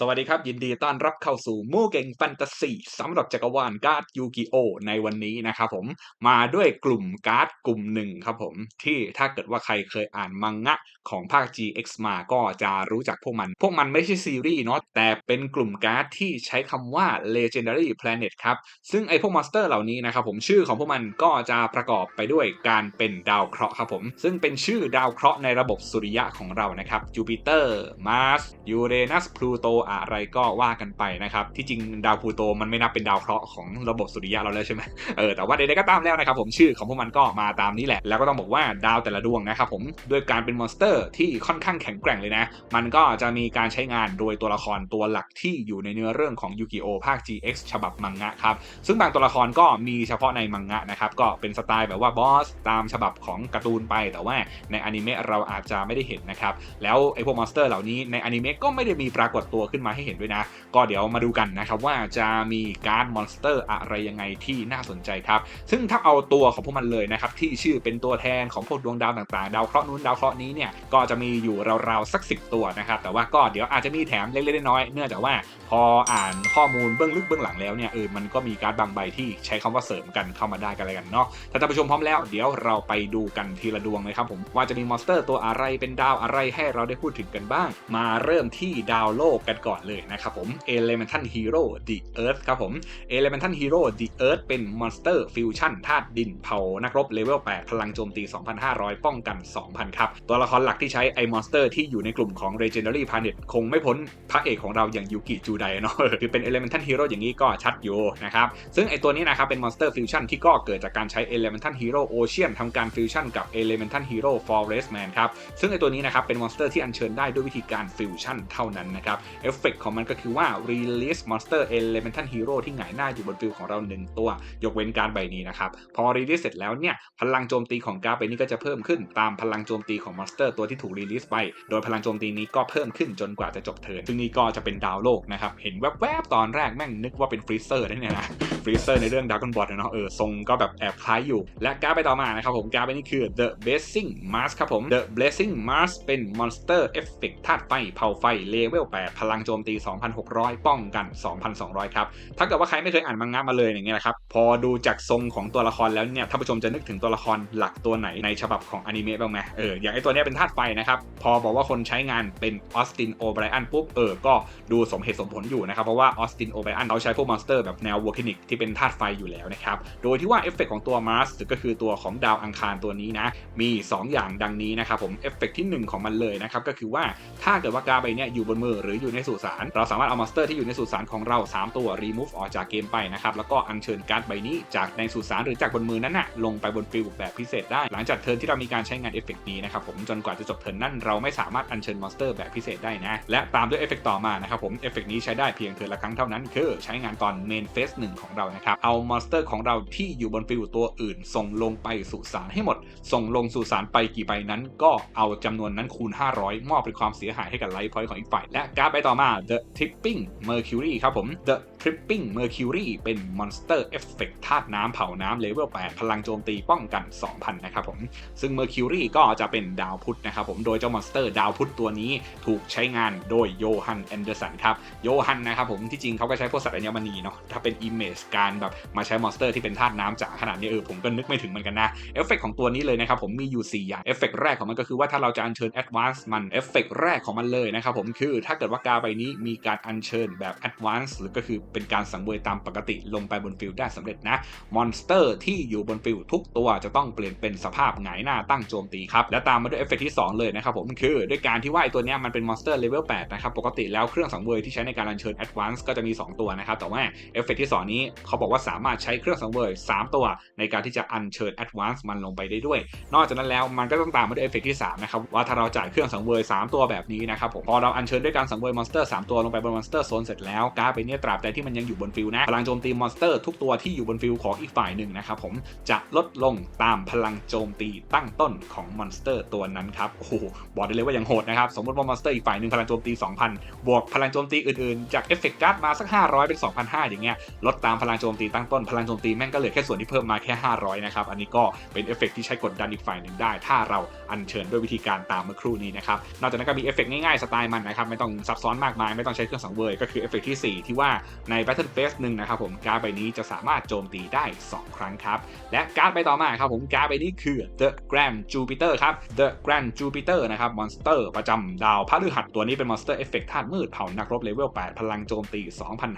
สวัสดีครับ ยินดีต้อนรับเข้าสู่มู่เก่งแฟนตาซีสำหรับจักรวาลการ์ดยูกิโอในวันนี้นะครับผมมาด้วยกลุ่มการ์ดกลุ่มหนึ่งครับผมที่ถ้าเกิดว่าใครเคยอ่านมังงะของภาค GX มาก็จะรู้จักพวกมัน พวกมันไม่ใช่ซีรีส์เนาะแต่เป็นกลุ่มการ์ดที่ใช้คำว่า Legendary Planet ครับซึ่งไอพวกมอนสเตอร์เหล่านี้นะครับผมชื่อของพวกมันก็จะประกอบไปด้วยการเป็นดาวเคราะห์ครับผมซึ่งเป็นชื่อดาวเคราะห์ในระบบสุริยะของเรานะครับจูปิเตอร์มาร์สยูเรนัสพลูโตอะไรก็ว่ากันไปนะครับ ที่จริงดาวพลูโตมันไม่นับเป็นดาวเคราะห์ของระบบสุริยะเราแล้วใช่ไหมเออแต่ว่าใดๆก็ตามแล้วนะครับผมชื่อของพวกมันก็มาตามนี้แหละ แล้วก็ต้องบอกว่าดาวแต่ละดวงนะครับผมด้วยการเป็นมอนสเตอร์ที่ค่อนข้างแข็งแกร่งเลยนะ มันก็จะมีการใช้งานโดยตัวละครตัวหลักที่อยู่ในเนื้อเรื่องของยูกิโอภาค GX ฉบับมังงะครับ ซึ่งบางตัวละครก็มีเฉพาะในมังงะนะครับ ก็เป็นสไตล์แบบว่าบอสตามฉบับของการ์ตูนไป แต่ว่าในอนิเมะเราอาจจะไม่ได้เห็นนะครับ แล้วไอพวกมอนสเตอร์เหล่านี้ในอนิเมะก็ไม่ได้มีปรากฏตัวขึ้นึ้นมาให้เห็นด้วยนะ ก็เดี๋ยวมาดูกันนะครับว่าจะมีการ์ดมอนสเตอร์อะไรยังไงที่น่าสนใจครับ ซึ่งถ้าเอาตัวของพวกมันเลยนะครับที่ชื่อเป็นตัวแทนของพวกดวงดาวต่างๆ ดาวเคราะห์นู้นดาวเคราะห์นี้เนี่ยก็จะมีอยู่ราวๆสัก 10 ตัวนะครับแต่ว่าก็เดี๋ยวอาจจะมีแถมเล็กๆน้อยๆเนื่องจากว่าพออ่านข้อมูลเบื้องลึกเบื้องหลังแล้วเนี่ยเออมันก็มีการ์ดบางใบที่ใช้คำว่าเสริมกันเข้ามาได้กันอะไรกันเนาะถ้าท่านผู้ชมพร้อมแล้วเดี๋ยวเราไปดูกันทีละดวงเลยครับผมว่าจะมีมอนสเตอร์ตัวอะไรเป็นดาวอะไรให้เราได้พูดถึงกันบ้าง มาเริ่มที่ดาวโลกกันก่อนเลยนะครับผม Elemental Hero The Earth ครับผม Elemental Hero The Earth เป็นมอนสเตอร์ฟิวชั่นธาตุดินเผานักรบเลเวล 8 พลังโจมตี 2,500 ป้องกัน 2,000 ครับ ตัวละครหลักที่ใช้ไอมอนสเตอร์ที่อยู่ในกลุ่มของ Legendary Planet คงไม่พ้นพระเอกของเราอย่างยูกิจูไดเนาะคือเป็น Elemental Hero อย่างนี้ก็ชัดอยู่นะครับซึ่งไอตัวนี้นะครับเป็นมอนสเตอร์ฟิวชั่นที่ก็เกิดจากการใช้ Elemental Hero Ocean ทำการฟิวชั่นกับ Elemental Hero Forest Man ครับซึ่งไอตัวนี้นะครับเป็นมอนสเตอร์ที่อัญเชิญได้ด้วยวิธีการฟิวชั่นเท่านั้นนะครับเอฟเฟกของมันก็คือว่า Release Monster Elemental Hero ที่หงายหน้าอยู่บนฟิลของเรา 1 ตัว ยกเว้นการใบนี้นะครับ พอ Release เสร็จแล้วเนี่ย พลังโจมตีของการดใบนี้ก็จะเพิ่มขึ้นตามพลังโจมตีของมอนสเตอร์ตัวที่ถูก Release ไป โดยพลังโจมตีนี้ก็เพิ่มขึ้นจนกว่าจะจบเทิร์นซึ่งนี่ก็จะเป็นดาวโลกนะครับ เห็นแวบๆตอนแรกแม่งนึกว่าเป็นฟรีเซอร์ได้เนี่ยนะฟรีเซอร์ในเรื่องดากอนบอลเนาะเออทรงก็แบบแอบคล้ายอยู่ และการดไปต่อมานะครับผมการดใบนี้คือ The Blessing Mask ครับผม The Blessing Mask เป็นมอนสเตอร์เอฟเฟกธาตุไฟเผาไฟเลเวล8พลังโจมตี 2,600 ป้องกัน 2,200 ครับ ถ้าเกิดว่าใครไม่เคยอ่านมังงะมาเลยอย่างเงี้ยนะครับ พอดูจากทรงของตัวละครแล้วเนี่ยท่านผู้ชมจะนึกถึงตัวละครหลักตัวไหนในฉบับของอนิเมะบ้างไหมเอออย่างไอตัวเนี้ยเป็นธาตุไฟนะครับ พอบอกว่าคนใช้งานเป็นออสตินโอไบรอันปุ๊บเออก็ดูสมเหตุสมผลอยู่นะครับ เพราะว่าออสตินโอไบรอันเขาใช้พวกมอนสเตอร์แบบแนววอลคานิกที่เป็นธาตุไฟอยู่แล้วนะครับ โดยที่ว่าเอฟเฟกของตัวมาร์สก็คือตัวของดาวอังคารตัวนี้นะมี 2 อย่างดังนี้นะครับผมเอฟเฟกที่ 1 ของมันเลยนะครับก็คือว่าถ้าเกิดว่ากาใบเนี้ยอยู่บนมือหรืออยู่ในสุสานเราสามารถเอามอนสเตอร์ที่อยู่ในสุสานของเรา 3 ตัว remove ออกจากเกมไปนะครับ แล้วก็อัญเชิญการ์ดใบนี้จากในสุสานหรือจากบนมือนั้นน่ะลงไปบนฟิลแบบพิเศษได้ หลังจากเทิร์นที่เรามีการใช้งานเอฟเฟกนี้นะครับผมจนกว่าจะจบเทิร์นนั้นเราไม่สามารถอัญเชิญมอนสเตอร์แบบพิเศษได้นะและตามด้วยเอฟเฟกต่อมานะครับผมเอฟเฟกนี้ใช้ได้เพียงเทิร์นละครั้งเท่านั้น คือใช้งานตอนเมนเฟสหนึ่งของเรานะครับเอามอนสเตอร์ของเราที่อยู่บนฟิลตัวอื่น ส่งลงไปสุสานให้หมด ส่งลงสุสานไปกี่ใบนั้น ก็เอาจำนวนนั้นคูณ 500 มอบเป็นความเสียหายให้กับไลฟ์พอยต์ของอีกฝ่ายและการ์ดใบต่อมา The Tipping Mercury ครับผม The Tripping Mercury เป็นมอนสเตอร์เอฟเฟกธาตุน้ำเผาน้ำเลเวล8พลังโจมตีป้องกัน 2,000 นะครับผม ซึ่ง Mercury ก็จะเป็นดาวพุธนะครับผม โดยเจ้ามอนสเตอร์ดาวพุธตัวนี้ถูกใช้งานโดยโยฮันแอนเดอร์สันครับ โยฮันนะครับผมที่จริงเขาก็ใช้พวกสัตว์อัญมณีเนาะ ถ้าเป็น Image การแบบมาใช้มอนสเตอร์ที่เป็นธาตุน้ำจ๋าขนาดนี้เออผมก็นึกไม่ถึงเหมือนกันนะเอฟเฟกของตัวนี้เลยนะครับผมมีอยู่ 4 อย่างเอฟเฟกแรกของมันก็คือว่าถ้าเราจะอัญเชิญ Advance มันเอฟเฟกแรกของมันเลยนะครับผมคือถ้าเกิดว่ากาใบนี้มีการอัญเชิญแบบ Advance หรือก็คือเป็นการสังเวยตามปกติลงไปบนฟิลได้สำเร็จนะ มอนสเตอร์ที่อยู่บนฟิลทุกตัวจะต้องเปลี่ยนเป็นสภาพหงายหน้าตั้งโจมตีครับ และตามมาด้วยเอฟเฟกที่ 2 เลยนะครับผมคือ ด้วยการที่ว่าไอตัวเนี้ยมันเป็นมอนสเตอร์เลเวล8นะครับปกติแล้วเครื่องสังเวยที่ใช้ในการอัญเชิญ Advance ก็จะมี 2 ตัวนะครับแต่ว่าเอฟเฟกที่ 2 นี้เขาบอกว่าสามารถใช้เครื่องสังเวย 3 ตัว ในการที่จะอัญเชิญ Advance มันลงไปได้ด้วย นอกจากนั้นแล้วมันก็ต้องตามมาด้วยเอฟเฟกที่3นะครับว่าถ้าเราจ่ายเครื่องสังเวย 3 ตัวแบบนี้นะครับผมพอเราอัญเชิญด้วยการสังเวยมอนสเตอร์3ตัวลงไปบนมอนสเตอร์โซนเสร็จแล้วการ์ดใบนี้ตราบใดที่มันยังอยู่บนฟิลนะ พลังโจมตีมอนสเตอร์ทุกตัวที่อยู่บนฟิลของอีกฝ่ายหนึ่งนะครับผมจะลดลงตามพลังโจมตีตั้งต้นของมอนสเตอร์ตัวนั้นครับโอ้โหบอกได้เลยว่ายังโหดนะครับ สมมติว่ามอนสเตอร์อีกฝ่ายหนึ่งพลังโจมตี 2,000 บวกพลังโจมตีอื่นๆ จากเอฟเฟกต์การ์ดมาสัก 500 เป็น 2,500 อย่างเงี้ยลดตามพลังโจมตีตั้งต้นพลังโจมตีแม่งก็เหลือแค่ส่วนที่เพิ่มมาแค่ 500 นะครับอันนี้ก็เป็นเอฟเฟกต์ที่ใช้กดดันอีกฝ่ายหนึ่งได้ ถ้าเราอัญเชิญด้วยวิธีการตามเมื่อครู่นี้นะครับนอกจากนั้นก็มีเอฟเฟกต์ง่ายๆสไตล์มันนะครับไม่ต้องซับซ้อนมากมายไม่ต้องใช้เครื่องสังเวยก็คือเอฟเฟกต์ที่ 4 ที่ว่าใน Battle Phase หนึ่งนะครับผมการ์ดใบนี้จะสามารถโจมตีได้ 2 ครั้งครับ และการ์ดใบต่อมาครับผมการ์ดใบนี้คือ The Grand Jupiter ครับ The Grand Jupiter นะครับมอนสเตอร์ประจำดาวพฤหัสตัวนี้เป็นมอนสเตอร์เอฟเฟกต์ธาตุมืดเผ่านักรบเลเวล 8 พลังโจมตี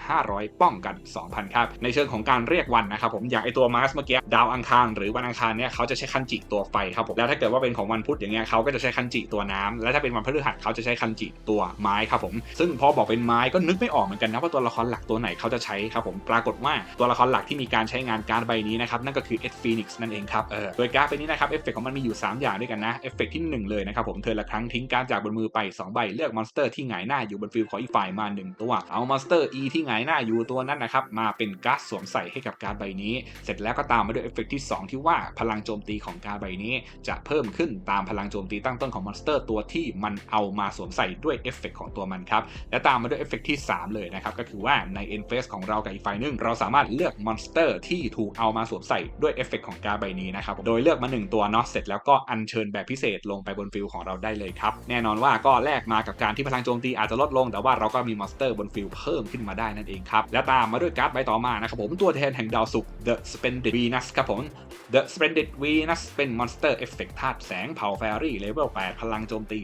2,500 ป้องกัน 2,000 ครับ ในเชิงของการเรียกวันนะครับผมอย่างไอตัวมาร์สเมื่อกี้ดาวอังคารหรือวันอังคารเนี่ยเขาจะใช้คันจิตัวไฟครับผมแล้วถ้าเกิดว่าเป็นของวันพุธอย่างเงี้ยเขาก็จะใช้คันจิตัวน้ำและถ้าเป็นวันพฤหัสเขาจะใช้คันจิตัวไม้ครับผมซึ่งพอบอกเป็นไม้ก็นึกไม่ออกเหมือนกันนะว่าตัวละครหลักตัวไหนเขาจะใช้ครับผมปรากฏว่าตัวละครหลักที่มีการใช้งานการ์ดใบนี้นะครับนั่นก็คือเอ็ดฟีนิกซ์นั่นเองครับเออโดยการ์ดใบนี้นะครับเอฟเฟกของมันมีอยู่ 3 อย่างด้วยกันนะเอฟเฟกที่ 1 เลยนะครับผมเธอละครั้งทิ้งการ์ดจากบนมือไป 2 ใบเลือกมอนสเตอร์ที่หงายหน้าอยู่บนฟิลของอีกฝ่ายมา 1 ตัว เอามอนสเตอร์ E ที่หงายหน้าอยู่ตัวนั้นนะครับมาเป็นการ์ดสวมใส่ให้กับการ์ดใบนี้ เสร็จแล้วก็ตามมาด้วยเอฟเฟกที่ 2 ที่ว่าพลังโจมตีของการ์ดใบนี้ จะเพิ่มขึ้นตามพลังโจมตีตั้งต้นของมอนสเตอร์ตัวที่มันเอามาสวมใส่ด้วยเอฟเฟกของตัวมันครับและตามมาด้วยเอฟเฟกที่ 3 เลยนะครับก็คือว่าในเอ็นเฟสของเรากับอีกฝ่ายหนึง เราสามารถเลือกมอนสเตอร์ที่ถูกเอามาสวมใส่ด้วยเอฟเฟกของการ์ดใบนี้นะครับ โดยเลือกมา 1 ตัวเนาะ เสร็จแล้วก็อัญเชิญแบบพิเศษลงไปบนฟิลของเราได้เลยครับ แน่นอนว่าก็แลกมากับการที่พลังโจมตีอาจจะลดลง แต่ว่าเราก็มีมอนสเตอร์บนฟิลเพิ่มขึ้นมาได้นั่นเองครับ และตามมาด้วยการ์ดใบต่อมานะครับผมตัวแทนแห่งดาวศุกร์ The Splendid Venus ครับผม The Splendid Venus เป็นมอนสเตอร์เอฟเฟกธาตุแสงเผ่าแฟรี่เลเวล8พลังโจมตี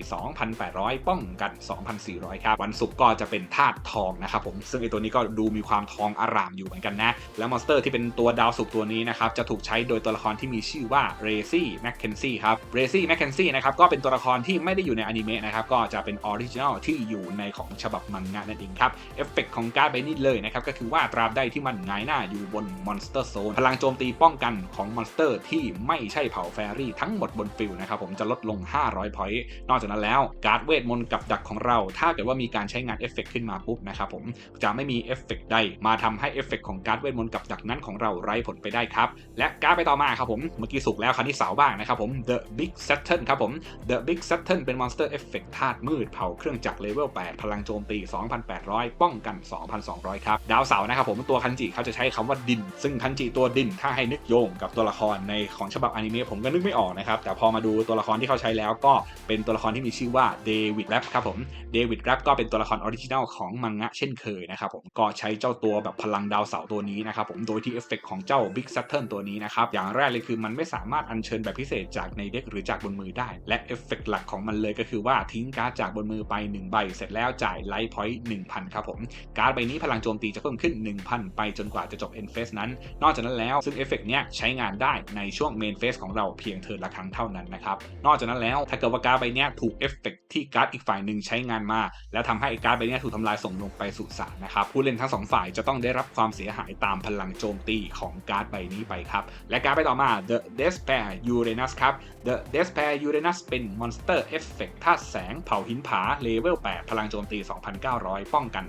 2,800 ป้องกัน 2,400 ครับ วันศุกร์ก็จะเป็นธาตุทองนะครับผม ซึ่งไอตัวนี้ก็ดูมีความทองอารามอยู่เหมือนกันนะ แล้วมอนสเตอร์ที่เป็นตัวดาวศุกตัวนี้นะครับจะถูกใช้โดยตัวละครที่มีชื่อว่าเรซี่แมคเคนซี่ครับเรซี่แมคเคนซี่นะครับก็เป็นตัวละครที่ไม่ได้อยู่ในอนิเมะนะครับก็จะเป็นออริจินอลที่อยู่ในของฉบับมังงะนั่นเองครับเอฟเฟกของการ์ดใบนี้เลยนะครับก็คือว่าตราบใดที่มันงายหน้าอยู่บนมอนสเตอร์โซนพลังโจมตีป้องกันของมอนสเตอร์ที่ไม่ใช่เผ่าแฟรี่ทั้งหมดบนฟิลนะครับผมจะลดลง 500พอยต์นอกจากนั้นแล้วการ์ดเวทมนต์กับดักของเรา ถ้าเกิดว่ามีการใช้งานเอฟเฟกขึ้นมาปุ๊บนะครับผมจะไม่มีเอฟเฟกใดมาทำให้เอฟเฟกของการ์ดเวทมนต์กับดักนั้นของเราไร้ผลไปได้ครับ และการ์ดไปต่อมาครับผม เมื่อกี้สุกแล้วคราวนี้เสาบ้างนะครับผม The Big Saturn ครับผม The Big Saturn เป็นมอนสเตอร์เอฟเฟกธาตุมืดเผาเครื่องจักรเลเวล 8 พลังโจมตี 2,800 ป้องกัน 2,200 ครับ ดาวเสาร์นะครับผมตัวคันจิเขาจะใช้คำว่าดิน ซึ่งคันจิตัวดินถ้าให้นึกโยงกับตัวละครในของฉบับอนิเมะผมก็นึกไม่ออกนะครับแต่พอมาดูตัวละครที่เขาใช้แล้วก็เป็นตัวละครที่มีชื่อว่าเดวิดแรปครับผมเดวิดแรปก็เป็นตัวละครออริจินัลของมังงะเช่นเคยนะครับผมก็ใช้เจ้าตัวแบบพลังดาวเสาตัวนี้นะครับผมโดยที่เอฟเฟกของเจ้า Big Saturn ตัวนี้นะครับอย่างแรกเลยคือมันไม่สามารถอัญเชิญแบบพิเศษจากในเด็กหรือจากบนมือได้ และเอฟเฟกหลักของมันเลยก็คือว่าทิ้งการ์ดจากบนมือไป 1 ใบ เสร็จแล้วจ่ายไลท์พอยต์1,000ครับผมการ์ดใบนี้พลังโจมตีจะเพิ่มขึ้น 1,000 ไปจนกว่าจะจบ end phase นั้น นอกจากนั้นแล้วซึ่งเอฟเฟกเนี้ยใช้งานได้ในช่วง main phase ของเราเพียงเทิร์นละครั้งเท่านั้นนะครับนอกจากนั้นแล้วถ้าเกิดว่าการ์ดใบเนี้ยถูกเอฟเฟกที่การ์ดอีกฝ่ายหนึ่งใช้งานมา แล้วทำให้การ์ดใบนี้ถูกทำลายส่งลงไปสู่สารนะครับผู้เล่นทั้ั้งสองฝ่ายจะต้องได้รับความเสียหายตามพลังโจมตีของการ์ดใบนี้ไปครับ และการ์ดใบต่อมา The Despair Uranus ครับ The Despair Uranus เป็นมอนสเตอร์เอฟเฟกธาตุแสงเผาหินผาเลเวล 8 พลังโจมตี 2,900 ป้องกัน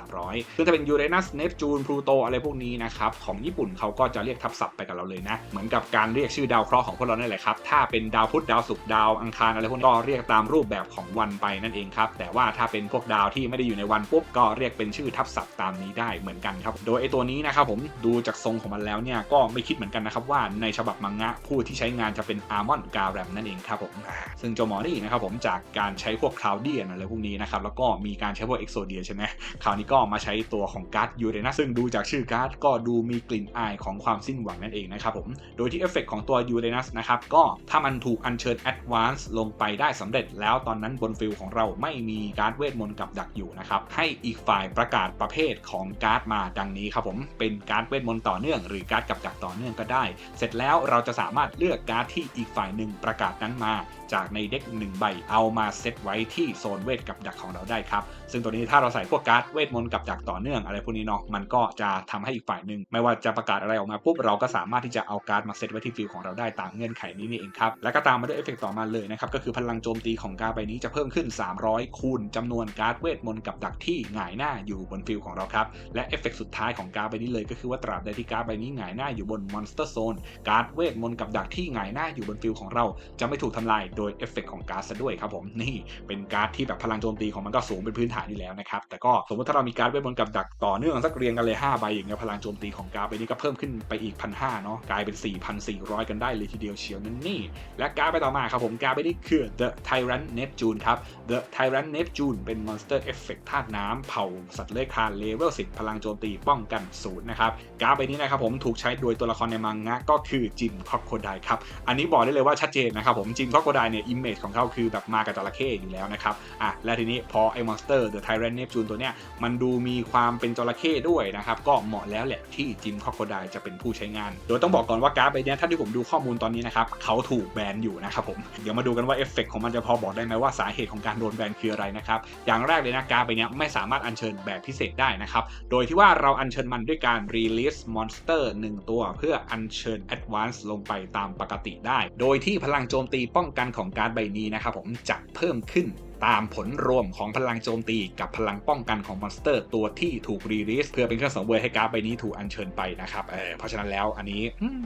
2,300ซึ่งจะเป็นยูเรนัสเนปจูนพลูโตอะไรพวกนี้นะครับ ของญี่ปุ่นเขาก็จะเรียกทับศัพท์ไปกับเราเลยนะ เหมือนกับการเรียกชื่อดาวเคราะห์ของพวกเรานั่นแหละครับ ถ้าเป็นดาวพุธดาวศุกร์ดาวอังคารอะไรพวกนี้ก็เรียกตามรูปแบบของวันไปนั่นเองครับ แต่ว่าถ้าเป็นพวกดาวที่ไม่ได้อยู่ในวันปุ๊บก็เรียกเป็นชื่อทับศัพท์ตามนี้ได้เหมือนกันครับ โดยไอตัวนี้นะครับผมดูจากทรงของมันแล้วเนี่ยก็ไม่คิดเหมือนกันนะครับว่าในฉบับมังงะผู้ที่ใช้งานจะเป็นอาร์มอนกาแรมนั่นเองครับผมซึ่งโจมอนี่นะครับผมจากการใช้พวกคลาวเดียนอะไรพวกนี้นะครับแล้วก็มีการใช้พวกเอ็กโซเดียใช่ไหมคราวนี้ก็มาใช้ตัวของการ์ดยูเรนัสซึ่งดูจากชื่อการ์ดก็ดูมีกลิ่นอายของความสิ้นหวังนั่นเองนะครับผมโดยที่เอฟเฟกของตัวยูเรนัสนะครับก็ถ้ามันถูกอัญเชิญแอดวานซ์ลงไปได้สำเร็จ แล้วตอนนั้นบนฟิลของเราไม่มีการ์ดเวทมนต์กับดักอยู่นะครับให้อีกฝ่ายประกาศประเภทของการ์ดมาดังนี้ครับผมเป็นการ์ดเวทมนต์ต่อเนื่อง หรือการ์ดกับดักต่อเนื่องก็ได้ เสร็จแล้วเราจะสามารถเลือกการ์ดที่อีกฝ่ายหนึ่งประกาศนั้นมา จากในเด็ก1ใบเอามาเซตไว้ที่โซนเวทกับดักของเราได้ครับ ซึ่งตัวนี้ถ้าเราใส่พวกการ์ดเวทมนต์กับดักต่อเนื่องอะไรพวกนี้เนาะมันก็จะทำให้อีกฝ่ายหนึ่งไม่ว่าจะประกาศอะไรออกมาปุ๊บเราก็สามารถที่จะเอาการ์ดมาเซตไว้ที่ฟิลของเราได้ตามเงื่อนไขนี้นี่เองครับและก็ตามมาด้วยเอฟเฟกต่อมาเลยนะครับก็คือพลังโจมตีของการ์ดใบนี้จะเพิ่มขึ้น 300 คูณจำนวนการ์ดเวทมนต์กับดักที่หงายหน้าอยู่บนฟิลของเราเราครับ และเอฟเฟกต์สุดท้ายของการ์ดใบนี้เลยก็คือว่าตราบใดที่การ์ดใบนี้หงายหน้าอยู่บนมอนสเตอร์โซนการ์ดเวทมนต์กับดักที่หงายหน้าอยู่บนฟิลของเรา จะไม่ถูกทำลายโดยเอฟเฟกต์ของการ์ดซะด้วยครับผมนี่เป็นการ์ดที่แบบพลังโจมตีของมันก็สูงเป็นพื้นฐานอยู่แล้วนะครับแต่ก็สมมติถ้าเรามีการ์ดเวทมนต์กับดักต่อเนื่องสักเรียงกันเลย5ใบอย่างเงี้ยพลังโจมตีของการ์ดใบนี้ก็เพิ่มขึ้นไปอีกพันห้าเนาะกลายเป็น 4,400 กันได้เลยทีเดียวเชียวนั่นนี่ และการ์ดไปต่อมาครับผมการ์ดไปนี้คือ The Tyrant Neptune ครับ The Tyrant Neptune เป็น Monster Effect ธาตุน้ำเผ่าสัตว์เลื้อยคลานเลเวล10 พลังโจมตีป้องกันศูนย์นะครับการ์ดใบนี้นะครับผมถูกใช้โดยตัวละครในมังงะก็คือจิมคอกโคไดครับอันนี้บอกได้เลยว่าชัดเจนนะครับผมจิมคอกโคไดเนี่ยอิมเมจของเขาคือแบบมากับจระเข้อยู่แล้วนะครับอะและทีนี้พอไอ้ Monster The Tyrant Neptune ตัวเนี้ยมันดูมีความเป็นจระเข้ด้วยนะครับก็เหมาะแล้วแหละที่จิมคอกโคไดจะเป็นผู้ใช้งาน โดยต้องบอกก่อนว่าการ์ดใบนี้ถ้าที่ผมดูข้อมูลตอนนี้นะครับเขาถูกแบนอยู่นะครับผมเดี๋ยวมาดูกันว่าเอฟเฟกของมันจะพอบอกได้ไหมว่าสาเหตุของการโดนแบนคืออะไรนะครับอย่างแรกเลยนะการ์ดใบนี้ไม่สามารถอัญเชิญแบบพิเศษได้นะครับ โดยที่ว่าเราอัญเชิญมันด้วยการ release monster 1 ตัว เพื่ออัญเชิญ advance ลงไปตามปกติได้ โดยที่พลังโจมตีป้องกันของการ์ดใบนี้นะครับผมจะเพิ่มขึ้น ตามผลรวมของพลังโจมตีกับพลังป้องกันของมอนสเตอร์ ตัวที่ถูกรีลิสเพื่อเป็นเครื่องสังเวยให้การ์ดใบนี้ถูกอัญเชิญไปนะครับเออเพราะฉะนั้นแล้วอันนี้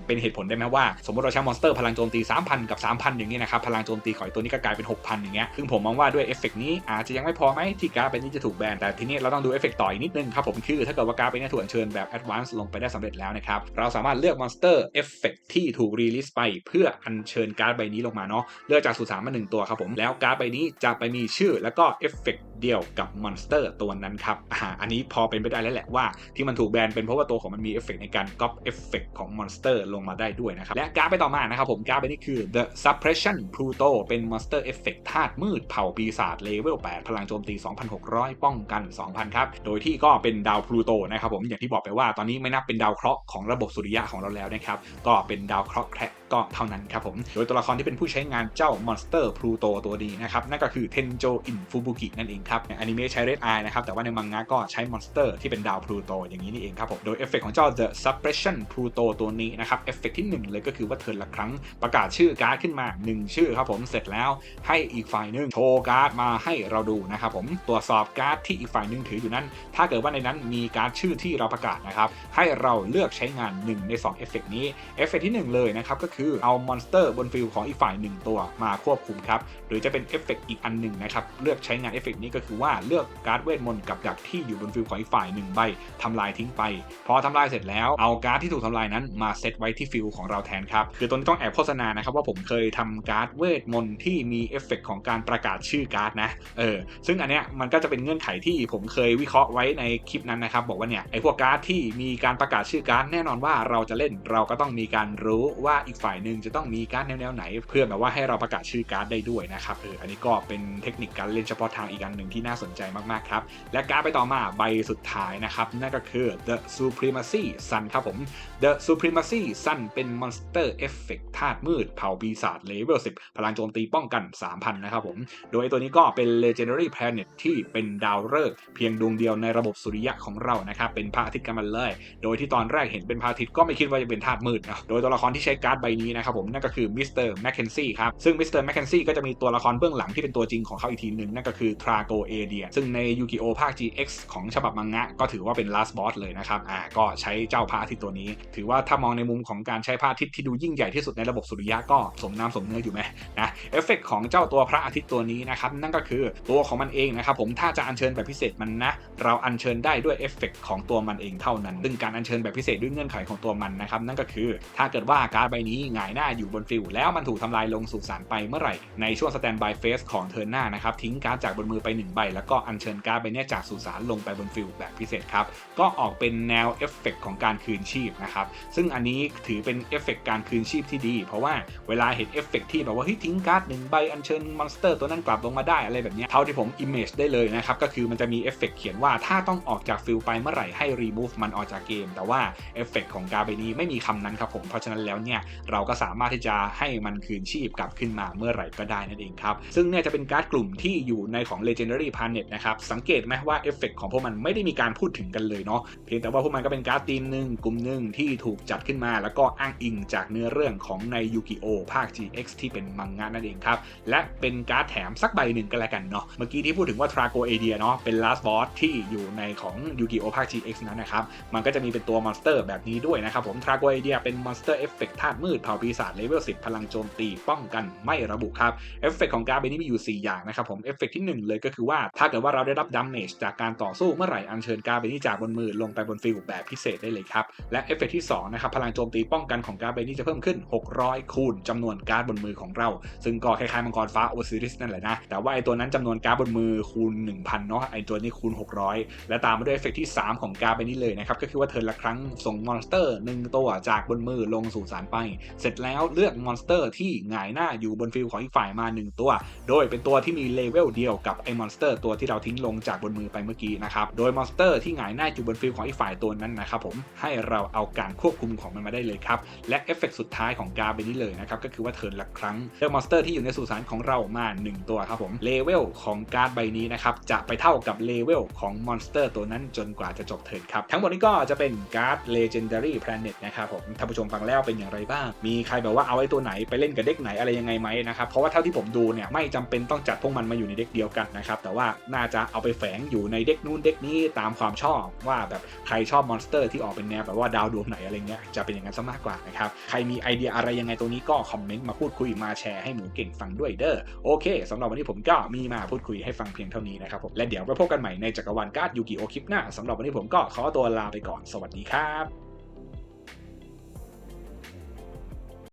เป็นเหตุผลได้ไหมว่า สมมติเราใช้มอนสเตอร์พลังโจมตี 3,000 กับ 3,000 อย่างนี้นะครับพลังโจมตีของไอ้ตัวนี้ก็กลายเป็น 6,000 อย่างเงี้ยซึ่งผมมองว่าด้วยเอฟเฟกนี้อาจจะยังไม่พอไหมที่การ์ดใบนี้จะถูกแบนแต่ทีนี้เราต้องดูเอฟเฟกต่ออีกนิดนึงครับผมคือถ้าเกิดว่าการ์ดใบนี้ถูกอัญเชิญแบบ advance ลงไปได้สำเร็จแล้วนะครับเราสามารถเลือกมอนสเตอร์เอฟเฟกที่ถูกรีลิสไป เพื่ออัญเชิญการ์ดใบนี้ลงมาเนาะเลือกจากสุสานมาหนึ่งตัวครับผมแล้วการ์ดใบนี้จะไปมีชื่อแล้วก็เอฟเฟกเดียวกับมอนสเตอร์ตัวนั้นครับอ่าอันนี้พอเป็นไปได้แล้วแหละว่าที่มันถูกแบนเป็นเพราะว่าตัวของมันมีเอฟเฟกในการก๊อปเอฟเฟกของมอนสเตอร์ลงมาได้ด้วยนะครับ และการ์ดไปต่อมานะครับผมการ์ดไปนี้คือ The Suppression Pluto เป็นมอนสเตอร์เอฟเฟกธาตุมืดเผ่าปีศาจเลเวล 8 พลังโจมตี 2,600 ป้องกัน 2,000 ครับ โดยที่ก็เป็นดาวพลูโตนะครับผมอย่างที่บอกไปว่าตอนนี้ไม่นับเป็นดาวเคราะห์ของระบบสุริยะของเราแล้วนะครับก็เป็นดาวเคราะห์แคระก็เท่านั้นครับผม โดยตัวละครที่เป็นผู้ใช้งานเจ้ามอนสเตอร์พลูโตตัวดีนะครับ นั่นก็คือเทนโจอินฟูบุกินั่นเองครับในอนิเมะใช้เรดไอนะครับ แต่ว่าในมังงะก็ใช้มอนสเตอร์ที่เป็นดาวพลูโตอย่างนี้นี่เองครับผม โดยเอฟเฟกของเจ้า The Suppression Pluto ตัวนี้นะครับ เอฟเฟกที่ 1 เลยก็คือว่าเทิร์นละครั้งประกาศชื่อการ์ดขึ้นมา 1 ชื่อครับผมเสร็จแล้วให้อีกฝ่ายหนึงโชว์การ์ดมาให้เราดูนะครับผมตรวจสอบการ์ดที่อีกฝ่ายหนึงถืออยู่นั้น ถ้าเกิดว่าในนั้นมีการ์ดชื่อที่เราประกาศนะครับให้เราเลือกใช้งาน 1 ใน2เอฟเฟกนี้เอฟเฟกที่ 1 เลยนะครับก็คือเอามอนสเตอร์บนฟิลของอีกฝ่าย 1 ตัวมาควบคุมครับ หรือจะเป็นเอฟเฟกอีกอันหนึ่งนะครับ เลือกใช้งานเอฟเฟกนี้ก็คือว่าเลือกการ์ดเวทมนต์กับดักที่อยู่บนฟิลของอีกฝ่ายหนึ่งใบทำลายทิ้งไป พอทำลายเสร็จแล้วเอาการ์ดที่ถูกทำลายนั้นมาเซตไว้ที่ฟิลของเราแทนครับ คือตรงนี้ต้องแอบโฆษณานะครับว่าผมเคยทำการ์ดเวทมนต์ที่มีเอฟเฟกของการประกาศชื่อการ์ดนะ เออ ซึ่งอันเนี้ยมันก็จะเป็นเงื่อนไขที่ผมเคยวิเคราะห์ไว้ในคลิปนั้นนะครับ บอกว่าเนี่ยไอ้พวกการ์ดที่มีการประกาศชื่อการ์ดแน่นอนว่าเราจะเล่นเราก็ต้องมีการรู้ว่าอีกฝายหนึ่งจะต้องมีการ์ดแนวๆไหน เพื่อแบบว่าให้เราประกาศชื่อการ์ดได้ด้วยนะครับเอออันนี้ก็เป็นเทคนิคการเล่นเฉพาะทางอีกอันหนึ่งที่น่าสนใจมากๆครับและการ์ดไปต่อมาใบสุดท้ายนะครับนั่นก็คือ The Supremacy Sun ครับผม The Supremacy Sun เป็น Monster Effect ธาตุมืดเผ่าปีศาจเลเวล10 พลังโจมตีป้องกัน 3,000 นะครับผม โดยตัวนี้ก็เป็น Legendary Planet ที่เป็นดาวฤกษ์เพียงดวงเดียวในระบบสุริยะของเรานะครับเป็นพระอาทิตย์กันมาเลย โดยที่ตอนแรกเห็นเป็นพระอาทิตย์ก็ไม่คิดว่าจะเป็นธาตุมืดนะโดยตัวละครที่ใช้การ์ดใบนี้นะครับผมนั่นก็คือมิสเตอร์แมคเคนซี่ครับซึ่งมิสเตอร์แมคเคนซี่ก็จะมีตัวละครเบื้องหลังที่เป็นตัวจริงของเขาอีกทีหนึ่งนั่นก็คือทราโกเอเดียซึ่งในยูกิโอภาค GX ของฉบับมังงะ ก็ถือว่าเป็น last boss เลยนะครับอ่าก็ใช้เจ้าพระอาทิตย์ตัวนี้ ถือว่าถ้ามองในมุมของการใช้พระอาทิตย์ที่ดูยิ่งใหญ่ที่สุดในระบบสุริยะก็สมน้ำสมเนื้ออยู่ไหมนะเอฟเฟกของเจ้าตัวพระอาทิตย์ตัวนี้นะครับนั่นก็คือตัวของมันเองนะครับผมถ้าจะอัญเชิญแบบพิเศษมันนะเราอัญเชิญได้ด้วยเอฟเฟกของตัวมันเองเท่านั้นซึ่งการอัญเชิญแบบพิเศษด้วยเงื่อนไขของตัวมันนะครับนั่นก็คือ ถ้าเกิดว่าการ์ดใบนี้หงายหน้าอยู่บนฟิลแล้วมันถูกทำลายลงสู่สารไปเมื่อไหร่ ในช่วงสแตนบายเฟสของเทิร์นหน้านะครับทิ้งการ์ดจากบนมือไป1ใบแล้วก็อัญเชิญการ์ดใบเนี้ยจากสุสานลงไปบนฟิลแบบพิเศษครับก็ออกเป็นแนวเอฟเฟกของการคืนชีพนะครับซึ่งอันนี้ถือเป็นเอฟเฟกการคืนชีพที่ดี เพราะว่าเวลาเห็นเอฟเฟกที่แบบว่าเฮ้ยทิ้งการ์ดหนึ่งใบอัญเชิญมอนสเตอร์ตัวนั้นกลับลงมาได้อะไรแบบเนี้ยเท่าที่ผมอิมเมจได้เลยนะครับก็คือมันจะมีเอฟเฟกเขียนว่าถ้าต้องออกจากฟิลไปเมื่อไหร่ให้ remove มันออกจากเกม แต่ว่าเอฟเฟกของการ์ดใบนี้ไม่มีคำนั้นครับผมเพราะฉะนั้นแล้วเนี่ยเราเราก็สามารถที่จะให้มันคืนชีพกลับขึ้นมาเมื่อไหร่ก็ได้นั่นเองครับ ซึ่งเนี่ยจะเป็นการ์ดกลุ่มที่อยู่ในของ Legendary Planet นะครับ สังเกตไหมว่าเอฟเฟกของพวกมันไม่ได้มีการพูดถึงกันเลยเนาะ เพียงแต่ว่าพวกมันก็เป็นการ์ดทีมหนึ่งกลุ่มหนึ่งที่ถูกจัดขึ้นมา แล้วก็อ้างอิงจากเนื้อเรื่องของในยูกิโอภาค GX ที่เป็นมังงะนั่นเองครับ และเป็นการ์ดแถมสักใบหนึ่งก็แล้วกันเนาะ เมื่อกี้ที่พูดถึงว่าทราโกเอเดียเนาะเป็น last boss ที่อยู่ในของยูกิโอภาค GX นั้นนะครับ มันก็จะมีเป็นตัวมอนสเตอร์แบบนี้ด้วยนะครับผมทราโกเอเดียเป็นมอนสเตอร์เอฟเฟกต์ธาตุมืดเผ่าปีศาจเลเวล10 พลังโจมตี ป้องกันไม่ระบุครับ เอฟเฟกต์ของการ์ดใบนี้มีอยู่ 4 อย่างนะครับผม เอฟเฟกต์ที่ 1 เลยก็คือว่า ถ้าเกิดว่าเราได้รับดัมเมจจากการต่อสู้เมื่อไหร่อัญเชิญการ์ดใบนี้จากบนมือลงไปบนฟิลแบบพิเศษได้เลยครับ และเอฟเฟกต์ที่2นะครับพลังโจมตีป้องกันของการ์ดใบนี้จะเพิ่มขึ้น 600 คูณจำนวนการ์ดบนมือของเรา ซึ่งก็คล้ายๆมังกรฟ้าโอซิริสนั่นแหละนะ แต่ว่าไอตัวนั้นจำนวนการ์ดบนมือคูณ 1,000เนาะไอตัวนี้คูณ 600 และตามมาด้วยเอฟเฟกที่ 3 ของการ์ดใบนี้เลยนะครับก็คือว่าเทิร์นละครั้งส่งมอนสเตอร์หนึ่งตัวจากบนมือลงสู่สารไปเสร็จแล้วเลือกมอนสเตอร์ที่หงายหน้าอยู่บนฟิลของอีกฝ่ายมา 1 ตัว โดยเป็นตัวที่มีเลเวลเดียวกับไอ้มอนสเตอร์ตัวที่เราทิ้งลงจากบนมือไปเมื่อกี้นะครับโดยมอนสเตอร์ที่หงายหน้าอยู่บนฟิลของอีกฝ่ายตัวนั้นนะครับผมให้เราเอาการควบคุมของมันมาได้เลยครับและเอฟเฟกต์สุดท้ายของการ์ดใบนี้เลยนะครับก็คือว่าเทิร์นละครั้งเลือกมอนสเตอร์ที่อยู่ในสุสานของเรามา 1 ตัวครับผมเลเวลของการ์ดใบนี้นะครับจะไปเท่ากับเลเวลของมอนสเตอร์ตัวนั้นจนกว่าจะจบเทิร์นครับทั้งหมดนี้ก็จะเป็นการ์ด Legendary Planet นะครับผมท่านผู้ชมฟังแล้วเป็นอย่างไรบ้างมีใครแบบว่าเอาไอ้ตัวไหนไปเล่นกับเด็กไหนอะไรยังไงไหมนะครับเพราะว่าเท่าที่ผมดูเนี่ยไม่จำเป็นต้องจัดพวกมันมาอยู่ในเด็กเดียวกันนะครับแต่ว่าน่าจะเอาไปแฝงอยู่ในเด็กนู้นเด็กนี้ตามความชอบว่าแบบใครชอบมอนสเตอร์ที่ออกเป็นแนวแบบว่าดาวดวงไหนอะไรเงี้ยจะเป็นอย่างนั้นซะมากกว่านะครับใครมีไอเดียอะไรยังไงตรงนี้ก็คอมเมนต์มาพูดคุยมาแชร์ให้หมูเก่งฟังด้วยเด้อโอเคสำหรับวันนี้ผมก็มีมาพูดคุยให้ฟังเพียงเท่านี้นะครับผมและเดี๋ยวไปพบกันใหม่ในจักรวาลการ์ดยูกิโอคลิปหน้าสำหรับวันนี้ผมก็ขอตัวลาไปก่อนสวัสดีครับ